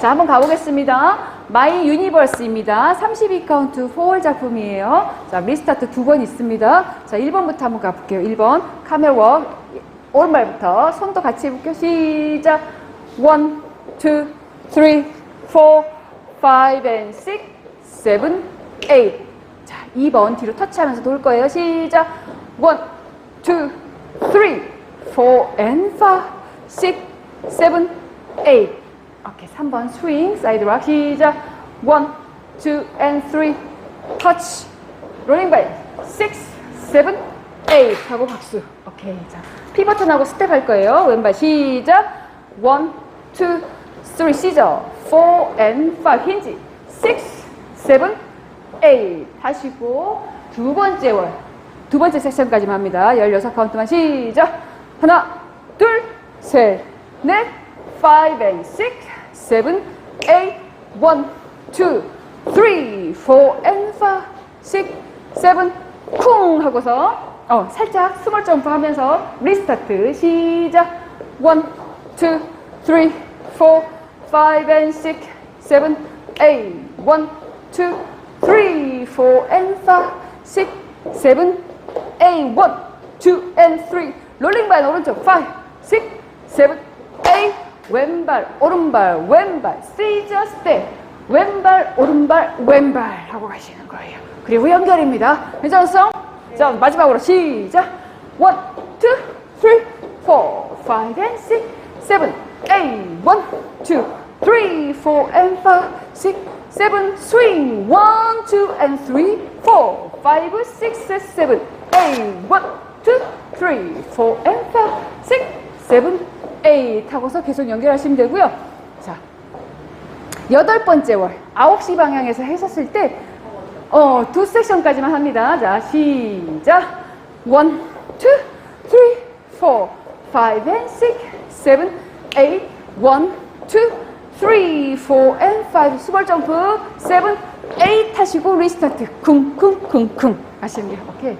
자, 한번 가보겠습니다. 마이 유니버스입니다. 32카운트 4월 작품이에요. 자, 리스타트 두 번 있습니다. 자, 1번부터 한번 가볼게요. 1번. 카멜 워크. 오른발부터 손도 같이 해볼게요. 시작. 1, 2, 3, 4, 5, and 6, 7, 8. 자, 2번 뒤로 터치하면서 돌 거예요. 시작. 1, 2, 3, 4, and 5, 6, 7, 8. 오케이, 3번 스윙, 사이드 락 시작. 1, 2, and 3, 터치. 롤링 바이 6, 7, 8 하고 박수. 오케이, 자 피버튼하고 스텝 할 거예요. 왼발 시작. 1, 2, 3 시저. 4 and 5 힌지. 6, 7, 8 하시고 두 번째 월. 두 번째 섹션까지만 합니다. 16카운트만 시작. 하나, 둘, 셋, 넷, 5 and 6, 7, 8, 1, 2, 3, 4 and 5, 6, 7, 쿵 하고서 어, 살짝 스몰 점프 하면서 리스타트. 시작. 1, 2, 3, 4, 5 and 6, 7, 8, 1, 2, 3, 4 and 5, 6, 7, 8, 1, 2 and 3 롤링 발 오른쪽. 5, 6, 7, 8 왼발 오른발 왼발 시저 스텝 왼발 오른발 왼발 하고 가시는 거예요. 그리고 연결입니다. 괜찮았어? 자 마지막으로 시작 1, 2, 3, 4, 5 and 6, 7, 8 1, 2, 3, 4 and 5, 6, 7 swing 1, 2 and 3, 4, 5, 6, 7, 8 1, 2, 3, 4 and 5, 6, 7, 8 하고서 계속 연결하시면 되고요. 자, 여덟 번째 월 9시 방향에서 하셨을 때 어, 두 섹션까지만 합니다. 자, 시작. 1, 2, 3, 4, 5 and 6, 7, 8, 1, 2, 3, 4 and 5 수벌 점프 7, 8 하시고 리스타트 쿵쿵쿵쿵 하시면 돼요. 오케이.